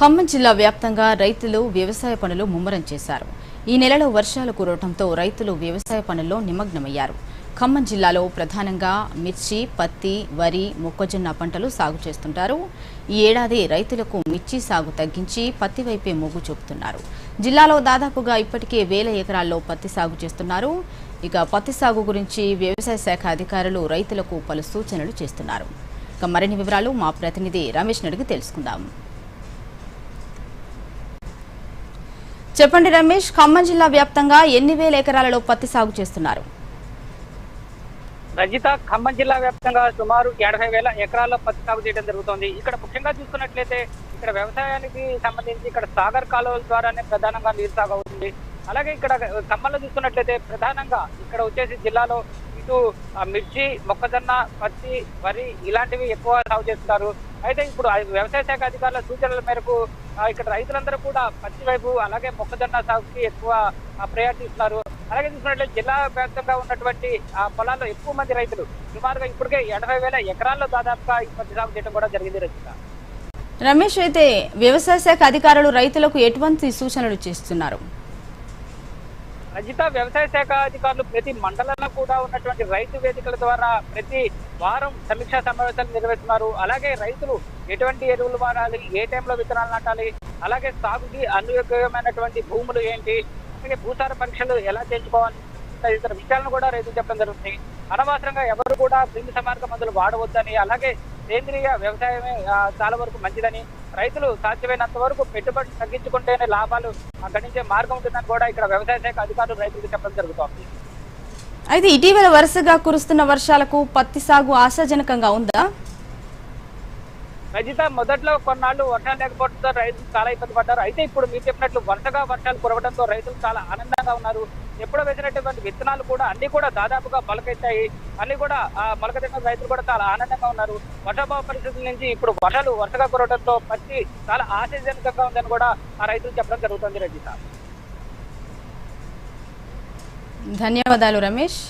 ఖమ్మం జిల్లా వ్యాప్తంగా రైతులు వ్యవసాయ పనులు ముమ్మరం చేశారు. ఈ నెలలో వర్షాలు కురవడంతో రైతులు వ్యవసాయ పనుల్లో నిమగ్నమయ్యారు. ఖమ్మం జిల్లాలో ప్రధానంగా మిర్చి పత్తి వరి మొక్కజొన్న పంటలు సాగు చేస్తుంటారు. ఈ ఏడాది రైతులకు మిర్చి సాగు తగ్గించి పత్తి వైపే మొగ్గు చూపుతున్నారు. జిల్లాలో దాదాపుగా ఇప్పటికే వేల ఎకరాల్లో పత్తి సాగు చేస్తున్నారు. ఇక పత్తి సాగు గురించి వ్యవసాయ శాఖ అధికారులు రైతులకు పలు సూచనలు చేస్తున్నారు. ఇక మరిన్ని వివరాలు మా ప్రతినిధి రమేష్ అడిగి తెలుసుకుందాం. చెప్పండి రమేష్ ఖమ్మం జిల్లా వ్యాప్తంగా ఎన్ని వేల ఎకరాలలో పత్తి సాగు చేస్తున్నారు? రజిత ఖమ్మం జిల్లా వ్యాప్తంగా సుమారు ఎనభై వేల ఎకరాల్లో పత్తి సాగు చేయడం జరుగుతోంది. ఇక్కడ ముఖ్యంగా చూసుకున్నట్లయితే ఇక్కడ వ్యవసాయానికి సంబంధించి ఇక్కడ సాగర్ కాలువల ద్వారానే ప్రధానంగా నీరు సాగు అవుతుంది. అలాగే ఇక్కడ ఖమ్మంలో చూసుకున్నట్లయితే ప్రధానంగా ఇక్కడ వచ్చేసి జిల్లాలో ఇటు మిర్చి మొక్కజొన్న పత్తి వరి ఇలాంటివి ఎక్కువ సాగు చేస్తున్నారు. అయితే ఇప్పుడు వ్యవసాయ శాఖ అధికారుల సూచనల మేరకు ఇక్కడ రైతులందరూ కూడా పత్తి వైపు అలాగే మొక్కజొన్న సాగుకి ఎక్కువ ప్రయారిటీ ఇస్తున్నారు. అలాగే చూసినట్లయితే జిల్లా వ్యాప్తంగా ఉన్నటువంటి ఆ పొలాల్లో ఎక్కువ మంది రైతులు సుమారుగా ఇప్పటికే ఎనభై వేల ఎకరాల్లో దాదాపుగా ఈ పత్తి సాగు చేయడం కూడా జరిగింది రచిత రమేష్ అయితే వ్యవసాయ శాఖ అధికారులు రైతులకు ఎటువంటి సూచనలు చేస్తున్నారు? అజిత వ్యవసాయ శాఖ అధికారులు ప్రతి మండలంలో కూడా ఉన్నటువంటి రైతు వేదికల ద్వారా ప్రతి వారం సమీక్షా సమావేశాలు నిర్వహిస్తున్నారు. అలాగే రైతులు ఎటువంటి ఎరువులు వాడాలి ఏ టైంలో విత్తనాలు నాటాలి అలాగే సాగుకి అనుయోగ్యమైనటువంటి భూములు ఏంటి అలాగే భూసార పరీక్షలు ఎలా చేయించుకోవాలి తదితర విషయాలను కూడా రైతులు చెప్పడం జరుగుతుంది. అనవసరంగా ఎవరు కూడా క్రిమి సమార్గ మందులు వాడవద్దని అలాగే సేంద్రియ వ్యవసాయమే చాలా వరకు మంచిదని. రైతులు సాధ్యమైనంత వరకు పెట్టుబడి తగ్గించుకుంటేనే లాభాలు గణించే మార్గం ఉంటుందని కూడా ఇక్కడ వ్యవసాయ శాఖ అధికారులు రైతులకు చెప్పడం జరుగుతోంది. అయితే ఇటీవల వరుసగా కురుస్తున్న వర్షాలకు పత్తి సాగు ఆశాజనకంగా ఉందా? రజిత మొదట్లో కొన్నాళ్ళు వర్షాలు లేకపోవడంతో రైతులు చాలా ఇబ్బంది పడ్డారు. అయితే ఇప్పుడు మీరు చెప్పినట్లు వరుసగా వర్షాలు కురవడంతో రైతులు చాలా ఆనందంగా ఉన్నారు. ఎప్పుడో వేసినటువంటి విత్తనాలు కూడా అన్ని కూడా దాదాపుగా మొలకెత్తాయి. అన్ని కూడా ఆ తిన్న రైతులు కూడా చాలా ఆనందంగా ఉన్నారు. వర్షాభావ పరిస్థితుల నుంచి ఇప్పుడు వర్షాలు వరుసగా కురవడంతో పత్తి చాలా ఆశాజనకంగా ఉందని కూడా ఆ రైతులు చెప్పడం జరుగుతుంది రజిత ధన్యవాదాలు రమేష్.